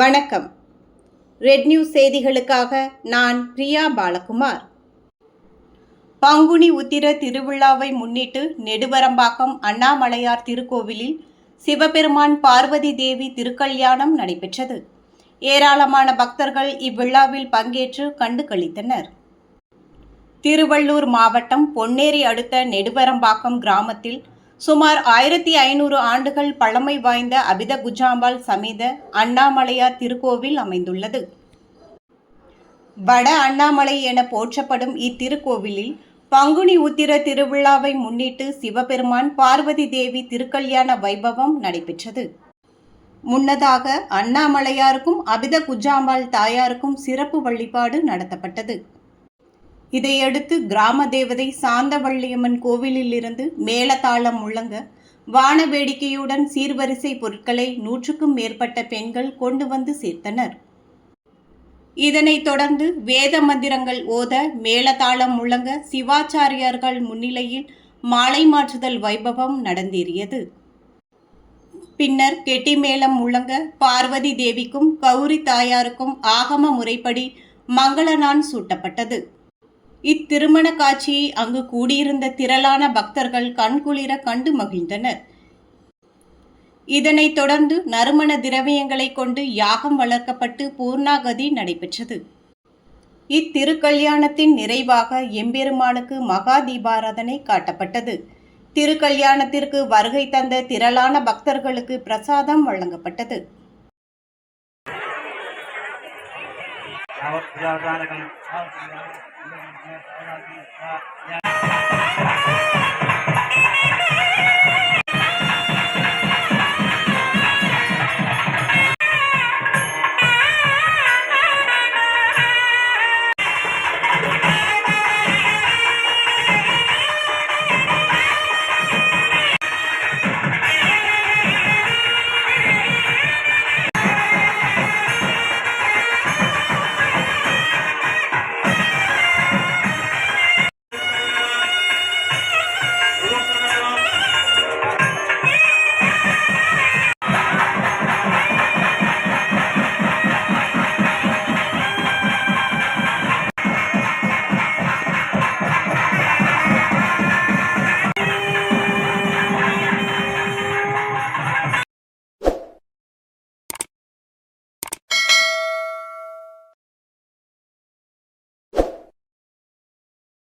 வணக்கம். Red news செய்திகளுக்காக நான் பிரியா பாலகுமார். பங்குனி உத்திர திருவிழாவை முன்னிட்டு நெடுவரம்பாக்கம் அண்ணாமலையார் திருக்கோவிலில் சிவபெருமான் பார்வதி தேவி திருக்கல்யாணம் நடைபெற்றது. ஏராளமான பக்தர்கள் இவ்விழாவில் பங்கேற்று கண்டு களித்தனர். திருவள்ளூர் மாவட்டம் பொன்னேரி அடுத்த நெடுவரம்பாக்கம் கிராமத்தில் சுமார் ஆயிரத்தி ஐநூறு ஆண்டுகள் பழமை வாய்ந்த அபித குஜாம்பால் சமேத அண்ணாமலையார் திருக்கோவில் அமைந்துள்ளது. வட அண்ணாமலை என போற்றப்படும் இத்திருக்கோவிலில் பங்குனி உத்திர திருவிழாவை முன்னிட்டு சிவபெருமான் பார்வதி தேவி திருக்கல்யாண வைபவம் நடைபெற்றது. முன்னதாக அண்ணாமலையாருக்கும் அபித குஜாம்பாள் தாயாருக்கும் சிறப்பு வழிபாடு நடத்தப்பட்டது. இதையடுத்து கிராம தேவதை சாந்தவள்ளியம்மன் கோவிலிலிருந்து மேலதாளம் முழங்க வான வேடிக்கையுடன் சீர்வரிசை பொருட்களை நூற்றுக்கும் மேற்பட்ட பெண்கள் கொண்டு வந்து சேர்த்தனர். இதனைத் தொடர்ந்து வேத மந்திரங்கள் ஓத மேளதாளம் முழங்க சிவாச்சாரியார்கள் முன்னிலையில் மாலை மாற்றுதல் வைபவம் நடந்தேறியது. பின்னர் கெட்டிமேளம் முழங்க பார்வதி தேவிக்கும் கௌரி தாயாருக்கும் ஆகம முறைப்படி மங்களநான் சூட்டப்பட்டது. இத்திருமண காட்சியை அங்கு கூடியிருந்த திரளான பக்தர்கள் கண்குளிர கண்டு மகிழ்ந்தனர். இதனைத் தொடர்ந்து நறுமண திரவியங்களை கொண்டு யாகம் வளர்க்கப்பட்டு பூர்ணாகதி நடைபெற்றது. இத்திருக்கல்யாணத்தின் நிறைவாக எம்பெருமானுக்கு மகா தீபாராதனை காட்டப்பட்டது. திருக்கல்யாணத்திற்கு வருகை தந்த திரளான பக்தர்களுக்கு பிரசாதம் வழங்கப்பட்டது. भगवत्जानकम्